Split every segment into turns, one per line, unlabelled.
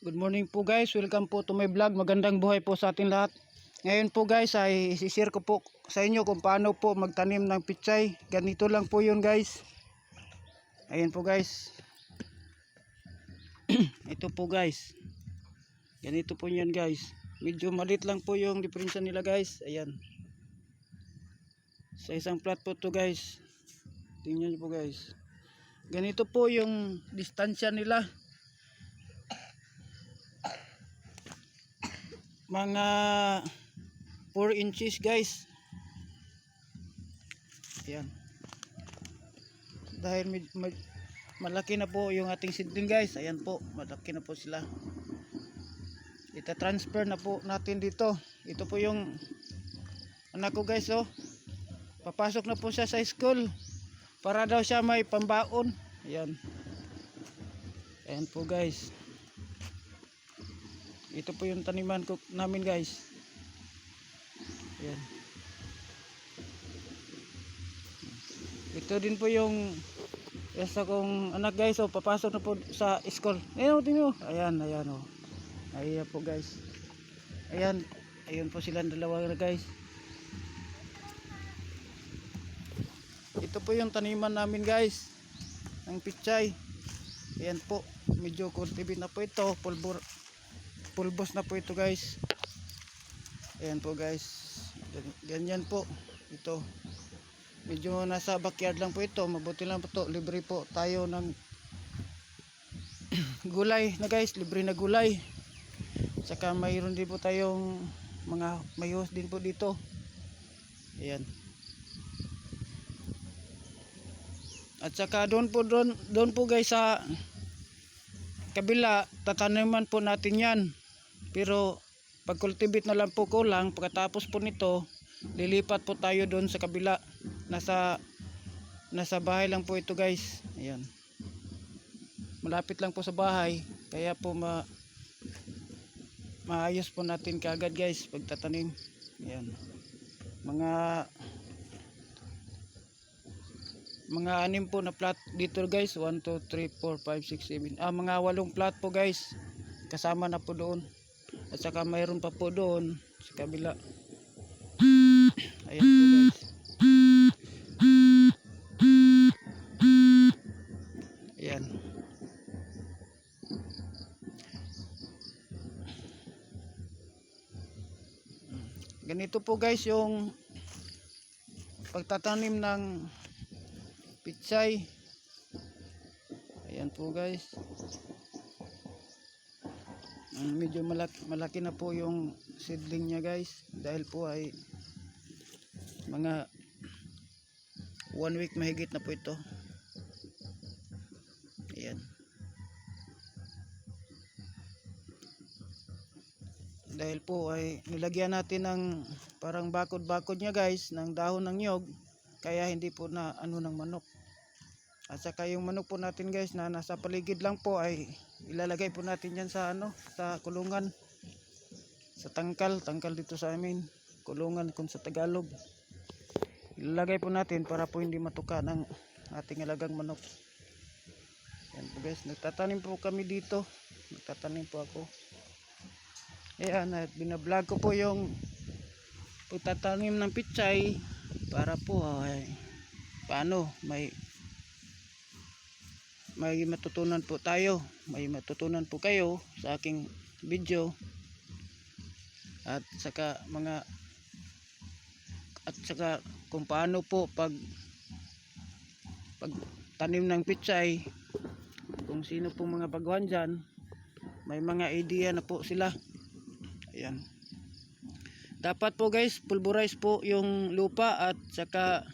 Good morning po guys, welcome po to my vlog. Magandang buhay po sa atin lahat. Ngayon po guys ay isishare ko po sa inyo kung paano po magtanim ng pichay. Ganito lang po yun guys. Ayan po guys. Ito po guys. Ganito po yan guys. Medyo malit lang po yung diferensya nila guys. Ayan. Sa isang plat po to guys. Tingnan niyo po guys. Ganito po yung distansya nila. Mga 4 inches guys. Ayan. Dahil med, med- malaki na po yung ating seedling guys. Ayan po malaki na po sila. Ita transfer na po natin dito. Ito po yung anak ko guys oh. Papasok na po siya sa school para daw siya may pambaon. Ayan. Ayan po guys ito po yung taniman ko namin guys. Ayan. ito din po yung isa kong anak guys. Oh, papasok na po sa school. Ayan o tingnan mo. Ayan ayan o ayan po guys. Ayan. Ayun po silang dalawa na guys. Ito po yung taniman namin guys. Ng pichay. Ayan po. Medyo cultivate na po ito. Pulbur pulbos na po ito guys. Ayan po guys. Gan- ganyan po ito. Medyo nasa backyard lang po ito. Mabuti lang po to libre po tayo ng gulay na guys. Libre na gulay. Saka mayroon din po tayong mga mayos din po dito. Ayan. At saka doon po doon, doon po guys sa kabila tataniman po natin yan pero pag cultivate na lang po kulang pagkatapos po nito lilipat po tayo doon sa kabila. Nasa nasa bahay lang po ito guys. Ayan. Malapit lang po sa bahay kaya po ma maayos po natin kaagad guys pagtatanim. Ayan. Mga mga anim po na plat dito guys. 1, 2, 3, 4, 5, 6, 7 ah mga walong plat po guys. Kasama na po doon at saka mayroon pa po doon sa kabila. Ayan po guys. Ayan. Ganito po guys yung pagtatanim ng pichay ayan po guys medyo malaki, malaki na po yung seedling niya guys. Dahil po ay mga one week mahigit na po ito. Ayan. Dahil po ay nilagyan natin ng parang bakod-bakod niya guys ng dahon ng nyog. Kaya hindi po na ano ng manok at saka yung manok po natin guys na nasa paligid lang po ay ilalagay po natin yan sa ano sa kulungan. Sa tangkal tangkal dito sa amin. Kulungan kung sa Tagalog. Ilalagay po natin para po hindi matuka ng ating alagang manok. Yan po guys nagtatanim po kami dito. Nagtatanim po ako. Ayan at binablog ko po yung pagtatanim ng pichay para po ay paano may may matutunan po tayo may matutunan po kayo sa aking video. At saka mga at saka kung paano po pag pag tanim ng pichay kung sino po mga baguhan dyan may mga idea na po sila. Ayan. Dapat po guys pulverize po yung lupa at saka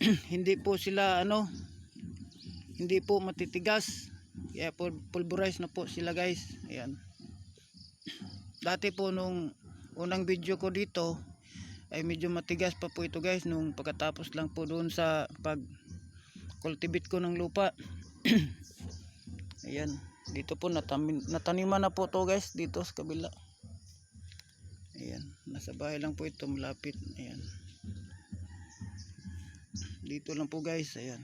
hindi po sila ano hindi po matitigas. Kaya pulverize na po sila guys. Ayan. Dati po nung unang video ko dito ay medyo matigas pa po ito guys nung pagkatapos lang po doon sa pag cultivate ko ng lupa. Ayan. Dito po natamin, nataniman na po to guys dito sa kabila. Ayan. Nasa bahay lang po ito malapit. Ayan dito lang po guys ayan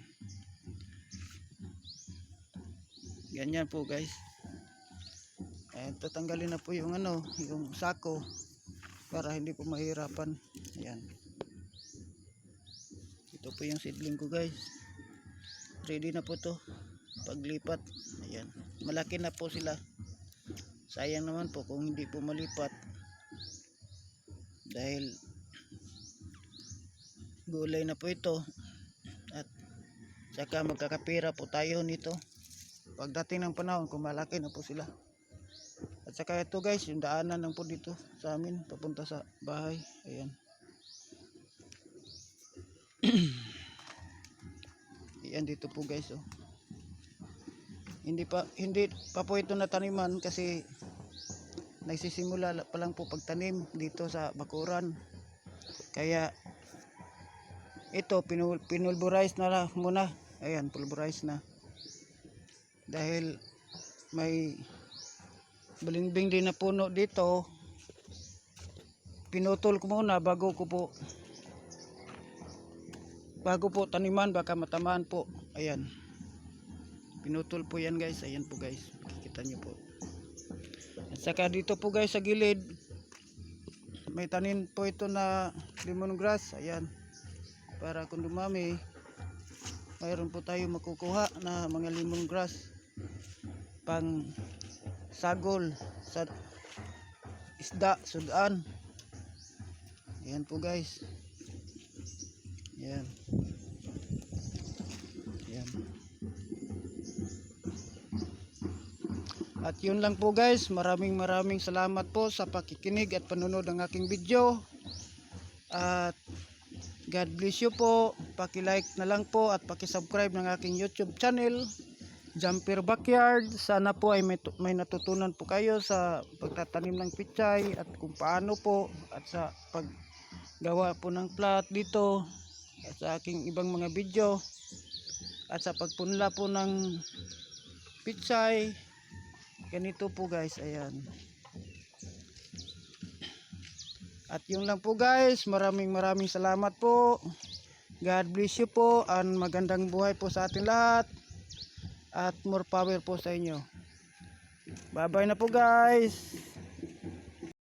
Ganyan po guys. Ayan, tatanggalin na po yung ano, yung sako para hindi po mahirapan. Ayan. Ito po yung seedling ko guys. Ready na po to. Paglipat. Ayan. Malaki na po sila. Sayang naman po kung hindi po malipat. Dahil gulay na po ito. At saka magkakapira po tayo nito. Pagdating ng panahon, kung malaki na po sila. At saka ito guys, yung daanan lang po dito sa amin, papunta sa bahay. Ayan. Ayan dito po guys oh. Hindi pa hindi pa po ito nataniman kasi nagsisimula la- pa lang po pagtanim dito sa bakuran. Kaya ito pinul pinulverize na lang muna. Ayan, pulverize na. Dahil may balimbing din na puno dito. Pinutol ko muna bago ko po bago po taniman baka matamaan po. Ayan. Pinutol po yan guys. Ayan po guys. Makikita nyo po. At saka dito po guys sa gilid may tanim po ito na lemongrass ayan. Para kung dumami mayroon po tayo makukuha na mga lemongrass pang sagol sa isda sudan ayan po guys. Ayan. Ayan. At yun lang po guys. Maraming maraming salamat po sa pakikinig at panunod ng aking video. At God bless you po paki-like na lang po at paki-subscribe ng aking YouTube channel Jumper Backyard. Sana po ay may, may natutunan po kayo sa pagtatanim ng pichay at kung paano po at sa paggawa po ng plot dito at sa aking ibang mga video at sa pagpunla po ng pichay. Ganito po guys, ayan. At yun lang po guys, maraming maraming salamat po. God bless you po and magandang buhay po sa ating lahat at more power po sa inyo. Bye bye na po guys.